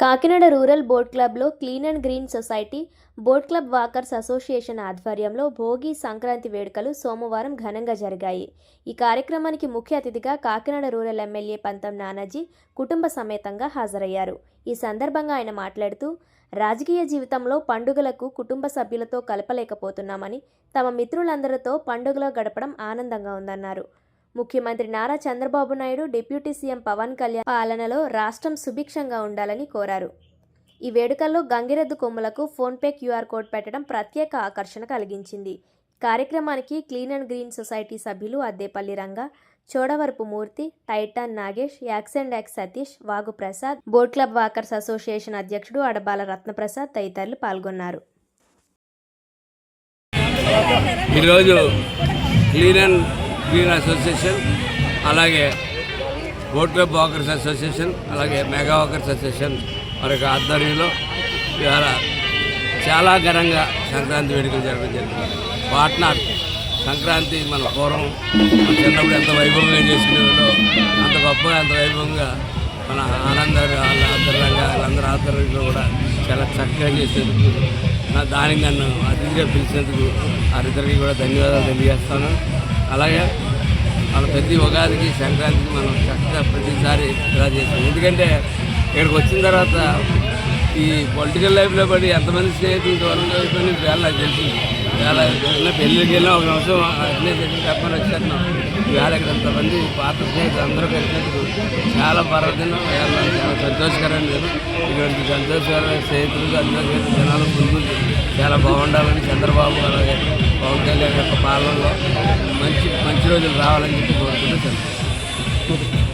Kakinada rural boat క్లబ్లో clean and green society boat club walkers association ఆధ్వర్యంలో భోగి సంక్రాంతి వేడుకలు సోమవారం ఘనంగా జరిగాయి. ఈ కార్యక్రమానికి ముఖ్య అతిథిగా కాకినాడ రూరల్ ఎమ్మెల్యే పంతం నానాజీ కుటుంబ సమేతంగా హాజరయ్యారు. ఈ సందర్భంగా ఆయన మాట్లాడుతూ రాజకీయ జీవితంలో పండుగలకు కుటుంబ సభ్యులతో కలపలేకపోతున్నామని తమ మిత్రులందరితో పండుగలో గడపడం ఆనందంగా ఉందన్నారు. ముఖ్యమంత్రి నారా చంద్రబాబు నాయుడు డిప్యూటీ సీఎం పవన్ కళ్యాణ్ పాలనలో రాష్ట్రం సుభిక్షంగా ఉండాలని కోరారు. ఈ వేడుకల్లో గంగిరెద్దు కొమ్ములకు ఫోన్పే క్యూఆర్ కోడ్ పెట్టడం ప్రత్యేక ఆకర్షణ కలిగించింది. కార్యక్రమానికి క్లీన్ అండ్ గ్రీన్ సొసైటీ సభ్యులు అద్దేపల్లి రంగ చోడవరపు మూర్తి టైటాన్ నాగేష్ యాక్స్ and yaks Satish Vagu Prasad boat club walkers association అధ్యక్షుడు అడబాల రత్నప్రసాద్ తదితరులు పాల్గొన్నారు. ఈరోజు క్లీన్ అండ్ గ్రీన్ అసోసియేషన్ అలాగే బోట్ క్లబ్ వాకర్స్ అసోసియేషన్ అలాగే మెగా వాకర్స్ అసోసియేషన్ మరి యొక్క ఆధ్వర్యంలో ఇవాళ చాలా ఘనంగా సంక్రాంతి వేడుకలు జరగడం జరిగింది. పాట్నార్ సంక్రాంతి మన పూర్వం మన చిన్నప్పుడు ఎంత వైభవంగా చేసుకునేవాళ్ళు అంత గొప్పగా అంత వైభవంగా మన ఆనంద వాళ్ళ ఆధ్వర్యంగా వాళ్ళందరి ఆధ్వర్యంలో కూడా చాలా చక్కగా చేసేందుకు నా దానికి నన్ను అతిథిగా పిలిచినందుకు వారిద్దరికి కూడా ధన్యవాదాలు తెలియజేస్తాను అలాగే మన ప్రతి ఉగాదికి సంక్రాంతికి మనం చక్కగా ప్రతిసారి ఇలా చేస్తాం. ఎందుకంటే ఇక్కడికి వచ్చిన తర్వాత ఈ పొలిటికల్ లైఫ్లో పడి ఎంతమంది స్నేహితులు దూరంగా అయిపోయి వేళ నాకు తెలిసింది వేళ ఏదైనా పెళ్ళికి వెళ్ళినా ఒక నిమిషం అట్లే తెలిసి తప్పని వచ్చేస్తున్నాం. వేళ ఇక్కడ ఎంతమంది పాత స్నేహితులు అందరూ కలిసినందుకు చాలా పర్వదినం వేళ చాలా సంతోషకరమైన దినం. ఇటువంటి సంతోషకరమైన స్నేహితులు సంతోషకరమైన జనాలు ముందు చాలా బాగుండాలని చంద్రబాబు అలాగే పవన్ యొక్క పాలనలో మంచి మంచి రోజులు రావాలని చెప్పి కోరుకుంటూ సంతోషం